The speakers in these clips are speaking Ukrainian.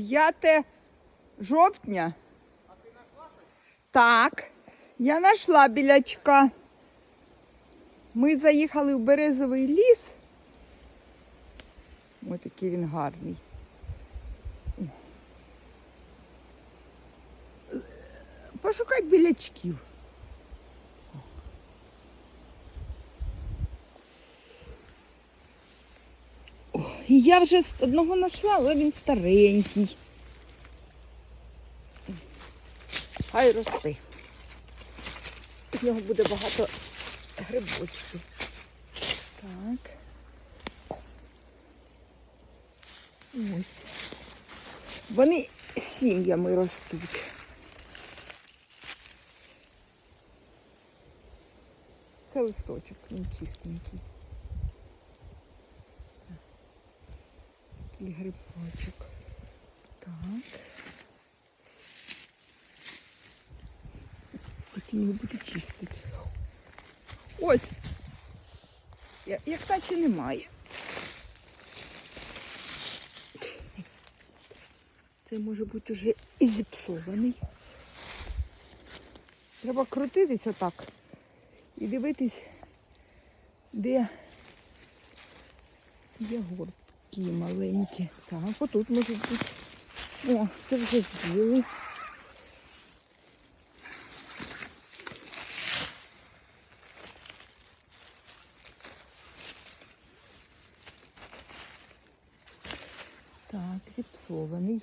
5 жовтня. Так, я знайшла білячка. Ми заїхали в березовий ліс. Ось такий він гарний. Пошукати білячків. Я вже одного знайшла, але він старенький. Хай рости. З нього буде багато грибочків. Так. Ось. Вони сім'ями ростуть. Це листочок, він чистенький. Такий грибочок. Так. Потім його буду чистити. Ось. Як наче немає. Це може бути вже і зіпсований. Треба крутитись отак і дивитись, де є горбки маленькі. Так, отут може бути. О, це вже з'їли. Так, зіпсований.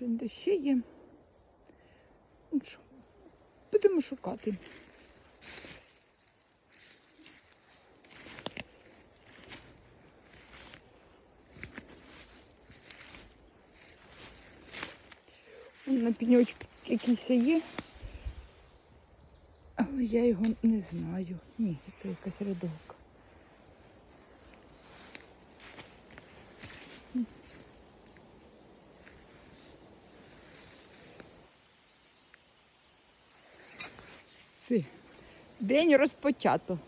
в точках. Де ще є? Ну що, будемо шукати. На пеньочку якийсь є. Але я його не знаю. Ні, це якась рядовка. День розпочато.